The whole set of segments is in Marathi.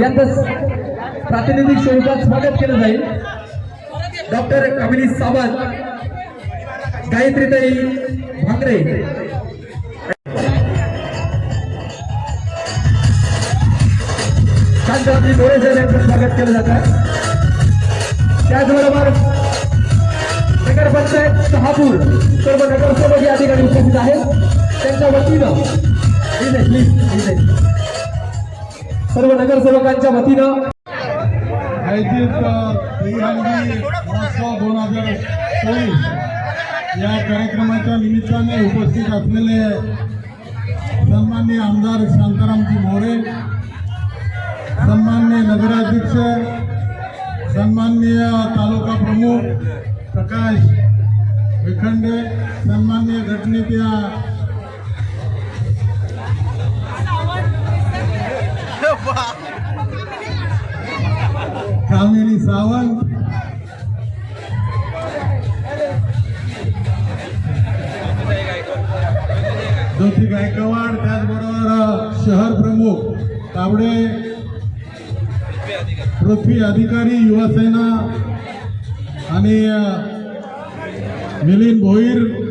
यांचं प्रातिनिधिक स्वरूपात स्वागत केलं जाईल. डॉक्टर कमिनी सावंत गायत्रीताई भांगरे. शांतरात्री डोळे साहेब यांचं स्वागत केलं जात. त्याचबरोबर नगरपंचायत शहापूर सर्व नगरसेवक या ठिकाणी उपस्थित आहेत. त्यांच्या वतीनं इथे प्लीज सर्व नगरसेवकांच्या वतीनं दोन हजार चोवीस या कार्यक्रमाच्या निमित्ताने उपस्थित असलेले सन्मान्य आमदार शांतारामजी मोरे सन्मान्य नगराध्यक्ष सन्मान्य तालुका प्रमुख प्रकाश विखंडे सन्मान्य गटनेत्या कामिनी सावंत. ज्योती गायकवाड त्याचबरोबर शहर प्रमुख तावडे पृथ्वी अधिकारी युवासेना आणि मिलिंद भोईर.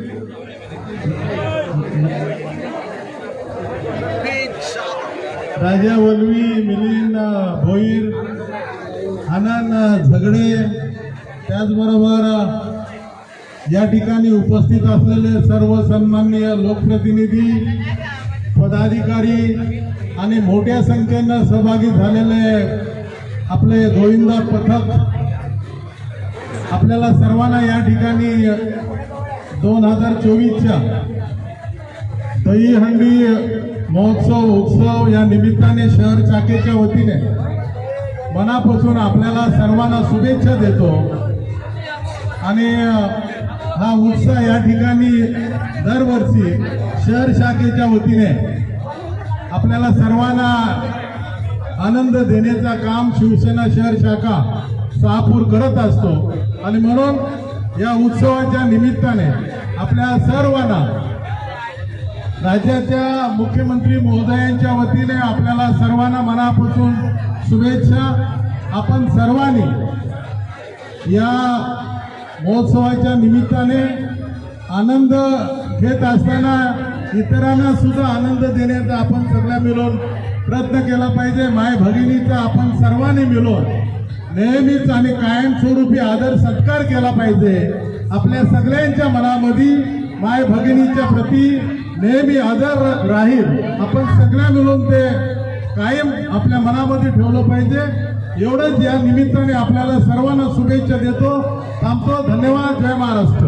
राजा वल्वी मिलिंद भोईर आनंद झगडे त्याचबरोबर या ठिकाणी उपस्थित असलेले सर्व सन्माननीय लोकप्रतिनिधी पदाधिकारी आणि मोठ्या संख्येनं सहभागी झालेले आपले गोविंदा पथक आपल्याला सर्वांना या ठिकाणी दोन हजार चोवीसच्या दहीहंडी महोत्सव उत्सव या निमित्ताने शहर शाखेच्या वतीने मनापासून आपल्याला सर्वांना शुभेच्छा देतो. आणि हा उत्साह या ठिकाणी दरवर्षी शहर शाखेच्या वतीने आपल्याला सर्वांना आनंद देण्याचा काम शिवसेना शहर शाखा सहापूर करत असतो. आणि म्हणून या उत्सवाच्या निमित्ताने आपल्या सर्वांना राज्याच्या मुख्यमंत्री महोदयांच्या वतीने आपल्याला सर्वांना मनापासून शुभेच्छा. आपण सर्वांनी या महोत्सवाच्या निमित्ताने आनंद घेत असताना इतरांना सुद्धा आनंद देण्याचा आपण सगळ्या मिळून प्रयत्न केला पाहिजे. माय भगिनीचा आपण सर्वांनी मिळून नेहमीच आणि कायमस्वरूपी आदर सत्कार केला पाहिजे. आपल्या सगळ्यांच्या मनामध्ये माय भगिनीच्या प्रती नेहमी आदर राहील. आपण सगळ्या मिळून ते कायम आपल्या मनामध्ये ठेवलं पाहिजे. एवढंच या निमित्ताने आपल्याला सर्वांना शुभेच्छा देतो. थांबतो. धन्यवाद. जय महाराष्ट्र.